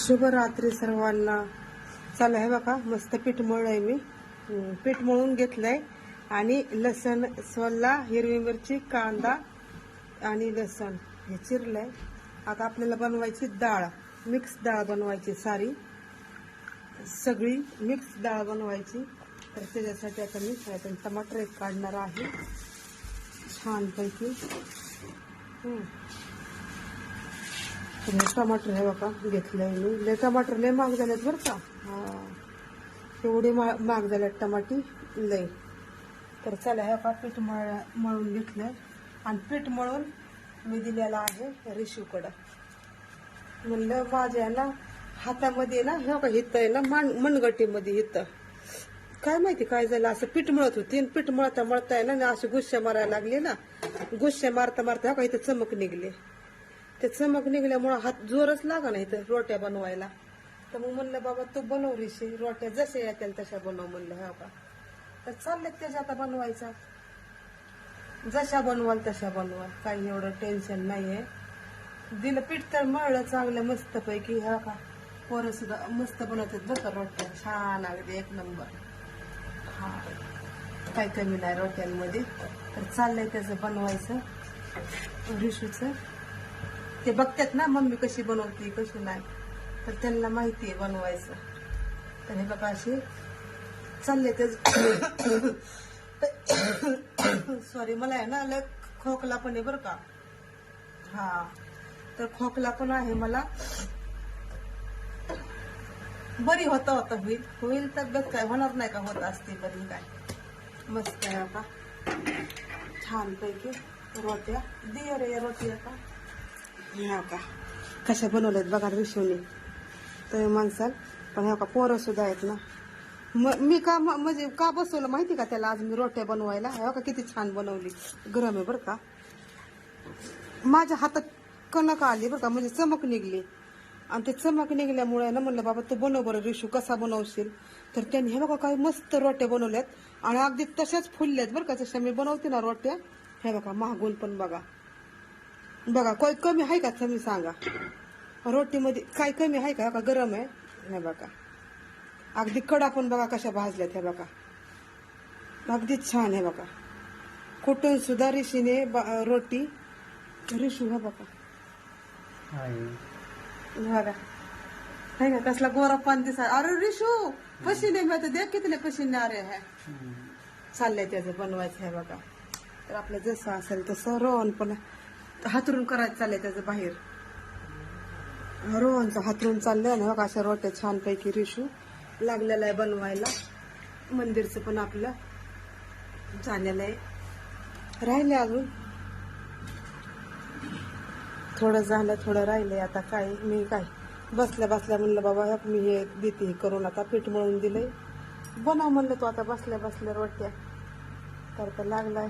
शुभ रात्री सर्वांना. चालू आहे बघा मस्त पीठ मळ आहे मी पीठ मळून घेतलंय. आणि लसण सोलला हिरवी मिरची कांदा आणि लसण. हे चिरलंय. आता आपल्याला बनवायची डाळ मिक्स डाळ बनवायची सारी. सगळी मिक्स डाळ बनवायची. तर त्याच्यासाठी आता मी त्यातून टमाटर एक काढणार आहे. छानपैकी. हम्म. टमाटर हे बघा घेतलंय मी. लय टमाटर लय महाग झालेत बरं का? हा. एवढे मा महाग झालेत टमाटी लय. तर चला हे बघा पीठ मळ मळून घेतलंय. आणि पीठ मळून मी दिलेलं आहे रिशूकडं. म्हणलं माझ्या ना हातामध्ये ना हे बघा हित आहे ना मान मनगटीमध्ये हित. काय माहिती काय झालं असं पीठ मळत होती. आणि पीठ मळता मळता आहे ना अशी गुस्से मारायला लागले ना गुस्से मारता मारता हे बघा इथं चमक निघले. ते चमक निघल्यामुळं हात जोरच लागा नाही तर रोट्या बनवायला. तर मग म्हणलं बाबा तू बनव रिशी. रोट्या जशा येतील तशा बनव म्हणलं हा बा. तर चाललेत त्याच्या आता बनवायचा. जशा बनवाल तशा बनवाल काही एवढं टेन्शन नाहीये. दिलं पीठ तर मळलं चांगलं मस्त पैकी हा का पोरं सुद्धा मस्त बनवतात बरं का रोट्या. छान अगदी एक नंबर. हा. काही कमी नाही रोट्यांमध्ये. तर चाललंय त्याचं बनवायचं. रिशूचं. ते बघतात ना मम्मी कशी बनवते कशी नाही. तर त्यांना माहिती आहे बनवायचं. तर हे बघा असे चालले ते. सॉरी मला आहे ना लय खोकला पण आहे बरं का. हा. तर खोकला पण आहे मला. बरी होता होता होईल. होईल तब्येत काय? होणार नाही का होत असते बरी काय? मस्त आहे आता. छान पैकी रोट्या. दिया रे रोटी आता. ह्या का? कशा बनवल्यात बघा विषवणी. तर माणसाल. पण ह्या का पोरं सुद्धा आहेत ना. मग मी का म- म्हणजे का बसवलं माहिती का त्याला आज मी रोट्या बनवायला? ह्या का किती छान बनवली. गरम आहे बरं का. माझ्या हातात कणक आली बरं का म्हणजे चमक निघली. आणि ते चमक निघल्यामुळे ना म्हणलं बाबा तू बनव बरं रिशू कसा बनवशील? तर त्यांनी हे बघा काय मस्त रोट्या बनवल्यात. आणि अगदी तशाच फुलल्यात बरं का जशा मी बनवते ना रोट्या. हे बघा महागून पण बघा. बघा काही कमी आहे का तुम्ही सांगा? रोटीमध्ये काय कमी आहे का? का गरम आहे. हे बघा. अगदी कडा पण बघा कशा भाजल्यात हे बघा. अगदी छान आहे बघा. कुठून सुद्धा रिशीने ब- रोटी रिशू हा बघा. बघा. है का कसला गोरा पान दिसा. अरे रिशू पशीने मी आता देख कितने पशीने रहे हैं. चाललंय त्याचं बनवायचं आहे बघा. तर आपलं जसं असेल तसं रोहन पण हातरून करायचं चाललंय त्याचं बाहेर. रोहनचं हातरून चाललंय ना बघा अशा रोट्या छानपैकी रिशू. लागलेला आहे बनवायला. मंदिरचं पण आपलं. झालेलं आहे. राहिले अजून? थोडं झालं थोडं राहिलंय आता काय मी काय? बसल्या बसल्या म्हणलं बाबा ह्या मी हे देते हे करून आता पीठ मळून दिलंय. बनव म्हणलं तू आता बसल्या बसल्या रोट्या. तर तर लागलाय.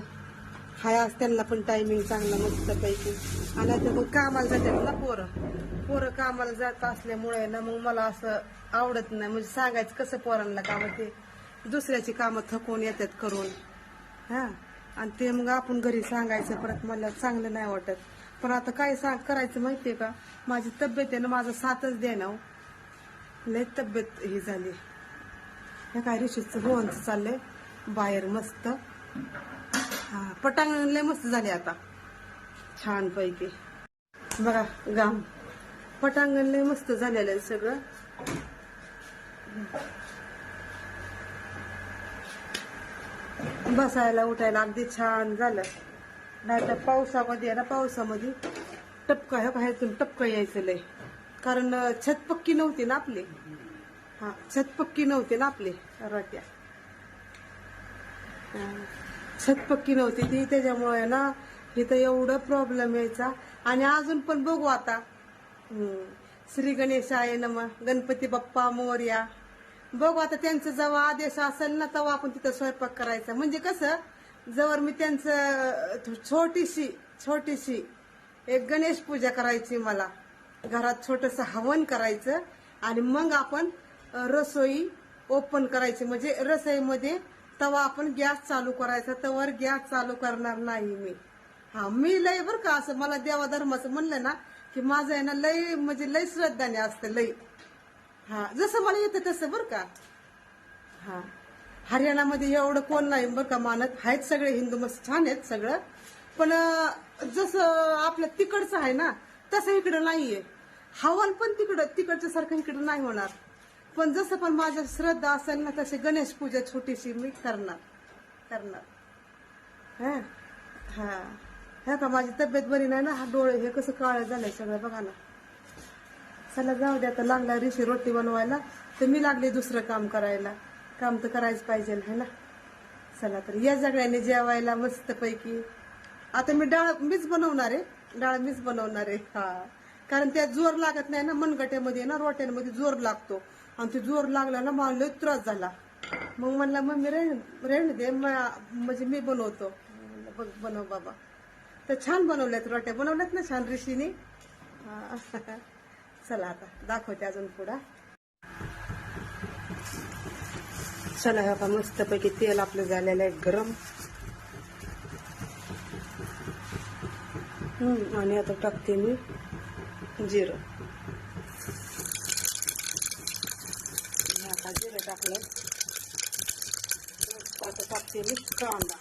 खायास त्यांना पण टायमिंग चांगला मस्त पैकी आणि आता मग कामाला जातात ना पोरं पोरं कामाला जात असल्यामुळे ना मग मला असं आवडत नाही. म्हणजे सांगायचं कसं पोरांना कामं ते दुसऱ्याची कामं थकवून येतात करून. हा. आणि ते मग आपण घरी सांगायचं परत मला चांगलं नाही वाटत. पण आता काय सांग करायचं माहितीये का? माझी तब्येत आहे ना माझा साथच द्या ना हो. लय तब्येत ही झाली. हे काय ऋषीचं भुवनचं चाललंय? बाहेर मस्त. हा पटांगण लय मस्त झाले आता. छान पैकी बघा गाम. पटांगण लय मस्त झालेलं आहे सगळं. बसायला उठायला अगदी छान झालं. नाही तर पावसामध्ये आहे ना पावसामध्ये टपका ह्या ह्यातून टपका यायचं लय. कारण छत पक्की नव्हती ना आपली. हा छत पक्की नव्हती ना आपली. रट्या. सतपक्की नव्हती ती. त्याच्यामुळे ना इथं एवढं प्रॉब्लेम यायचा. आणि अजून पण बघू आता. श्री गणेश आहे नम. गणपती बाप्पा मोर्या. बघू आता त्यांचं जेव्हा आदेश असेल ना तेव्हा आपण तिथं स्वयंपाक करायचा. म्हणजे कसं जवळ मी त्यांचं छोटीशी छोटीशी एक गणेश पूजा करायची मला. घरात छोटस हवन करायचं. आणि मग आपण रसोई ओपन करायची. म्हणजे रसोईमध्ये तवा आपण गॅस चालू करायचा तवर गॅस चालू करणार नाही मी. हा मी लय बर का असं मला देवा धर्माचं म्हणलं ना की माझं आहे ना लय म्हणजे लय श्रद्धाने असतं लय. हा जसं मला येतं तसं बरं का. हा. हरियाणामध्ये एवढं कोण नाही बरं का मानत. आहेत सगळे हिंदू मस्त छान आहेत सगळं. पण जसं आपलं तिकडचं आहे ना तसं इकडं नाहीये. हवाल पण तिकडं तिकडच्या सारखं इकडं नाही होणार. पण जसं पण माझ्या श्रद्धा असेल ना तशी गणेश पूजा छोटीशी मी करणार करणार. हा? हा. ह्या का माझी तब्येत बरी नाही ना हा डोळे हे कसं काळ झालंय सगळं बघा ना. चला जाऊ द्या आता लागला ऋषी रोटी बनवायला. तर मी लागले दुसरं काम करायला. काम तर करायच पाहिजे है ना? चला तर या सगळ्यांनी जेवायला मस्त पैकी आता मी डाळ मीच बनवणार आहे. डाळ मीच बनवणार आहे. हा. कारण त्यात जोर लागत नाही ना मनगट्यामध्ये ना रोट्यांमध्ये जोर लागतो. आणि ते जोर लागला ना मला लय त्रास झाला. मग म्हणला मम्मी रेण रेण दे म्हणजे मी बनवतो. बघ बनव बाबा. तर छान बनवल्यात रोट्या. बनवल्यात ना छान ऋषीने? चला आता दाखवते अजून पुढा. चला बाबा मस्त पैकी तेल आपलं झालेलं आहे गरम. हम्म, आणि आता टाकते मी. जिरं. आता जिरं टाकलं. आता टाकते मी कांदा.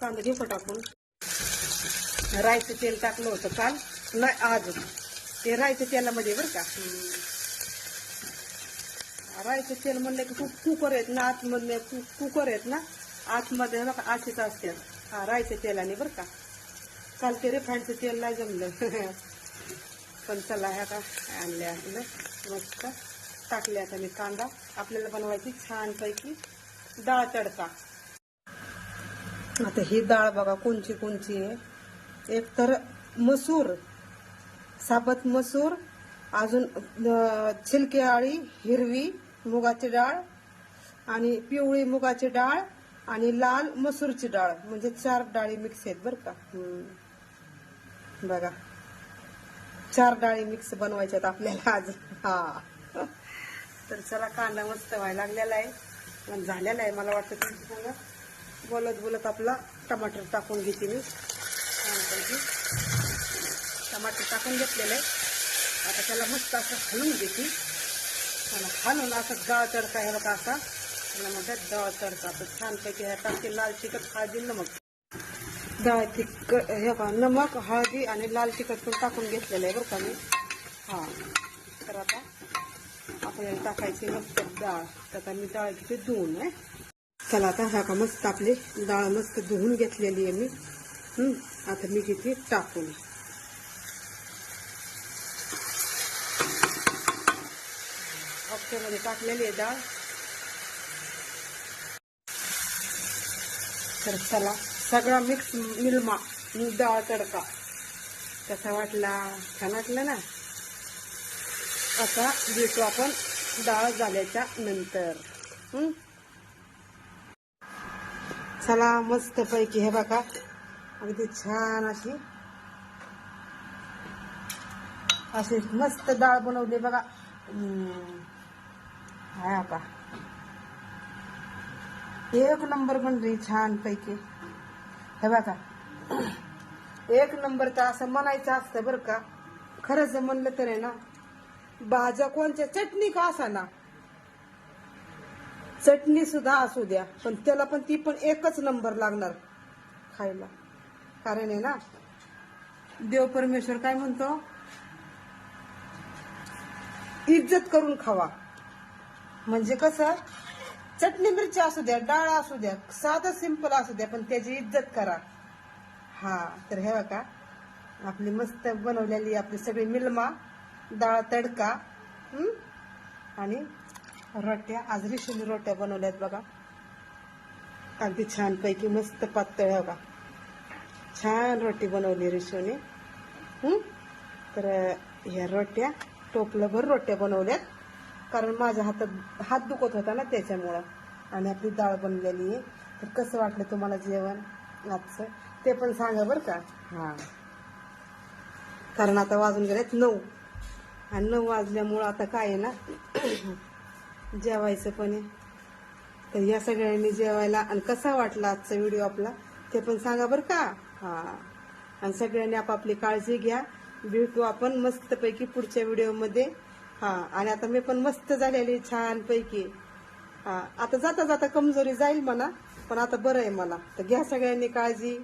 कांदा घेऊ टाकून? रायचं तेल टाकलं होतं काल. नाही आज ते रायचं तेलामध्ये बरं का? रायचं तेल म्हणलं की खूप कुकर आहेत ना आतमधले कुकर आहेत ना आतमध्ये ना आशीच असतात. हा रायचं तेलाने बरं का? काल ते रिफाईनचं तेल नाही जमलं. पण चला ह्या का आणले आपलं मस्त. टाकले आता मी कांदा. आपल्याला बनवायची छानपैकी डाळ तडका. आता ही डाळ बघा कोणची कोणची आहे. एक तर मसूर साबत मसूर अजून छिलके आळी हिरवी मुगाची डाळ आणि पिवळी मुगाची डाळ आणि लाल मसूरची डाळ. म्हणजे चार डाळी मिक्स आहेत बरं का. बघा. चार डाळी मिक्स बनवायच्यात आपल्याला आज. हा. तर चला कांदा मस्त व्हायला लागलेला आहे. पण झालेला आहे मला वाटतं तुम्ही सांगा बोलत बोलत आपला टमाटर टाकून घेते मी. छानपैकी. टमाटर टाकून घेतलेलं आहे. आता त्याला मस्त असं हलवून घेते. त्याला हलवून असं डाळ तडका हे बघा असा. त्याला म्हणतात डाळ तडका. तर छानपैकी ह्या टाकते. लाल चिकट खाजील ना मग. डाळ तिखट हे बघा नमक हळदी आणि लाल तिखट पण टाकून घेतलेलं आहे बरं का मी. हा. तर आता आपल्याला टाकायची मस्त डाळ. तर मी डाळ घेते धुवून आहे. चला आता हा का मस्त आपली डाळ मस्त धुवून घेतलेली आहे मी. आता मी घेते टाकून. हप्त्यामध्ये टाकलेली आहे डाळ. तर चला. सगळा मिक्स निलमा डाळ तडका. कसा वाटला? छान वाटलं ना? असा भेटू आपण डाळ झाल्याच्यानंतर. चला मस्त पैकी हे बघा. अगदी छान अशी. अशी मस्त डाळ बनवली बघा. हा का एक नंबर बनली छान पैकी हे बघा. एक नंबर तर असं म्हणायचं असतं बरं का. खरंच म्हणलं तर आहे ना भाज्या कोणत्या चटणी का असा ना चटणी सुद्धा असू द्या पण त्याला पण ती पण एकच नंबर लागणार खायला. कारण आहे ना देव परमेश्वर काय म्हणतो? इज्जत करून खावा. म्हणजे कसं? चटणी मिरची असू द्या डाळ असू द्या साधं सिंपल असू द्या पण त्याची इज्जत करा. हा तर हे बघा आपली मस्त बनवलेली आपली सगळी मिलमा डाळ तडका आणि रोट्या आज रिशिनी रोट्या बनवल्यात बघा. अगदी छानपैकी मस्त पातळ आहे बघा. छान रोटी बनवली रिशोने. तर ह्या रोट्या टोपलंभर रोट्या बनवल्यात. कारण माझ्या हातात हात दुखत होता ना त्याच्यामुळं. आणि आपली डाळ बनलेली आहे. तर कसं वाटलं तुम्हाला जेवण आजचं? ते पण सांगा बरं का. हां. कारण आता वाजून गेलेत नऊ. आणि नऊ वाजल्यामुळं आता काय आहे ना जेवायचं पण आहे. तर या सगळ्यांनी जेवायला आणि कसा वाटला आजचा व्हिडिओ आपला ते पण सांगा बरं का. हा. आणि सगळ्यांनी आपापली काळजी घ्या. भेटू आपण मस्तपैकी पुढच्या व्हिडिओमध्ये. हा आणि आता मी पण मस्त झालेली छान पैकी हा आता जाता जाता कमजोरी जाईल म्हणा पण आता बरं आहे मला. तर घ्या सगळ्यांनी काळजी.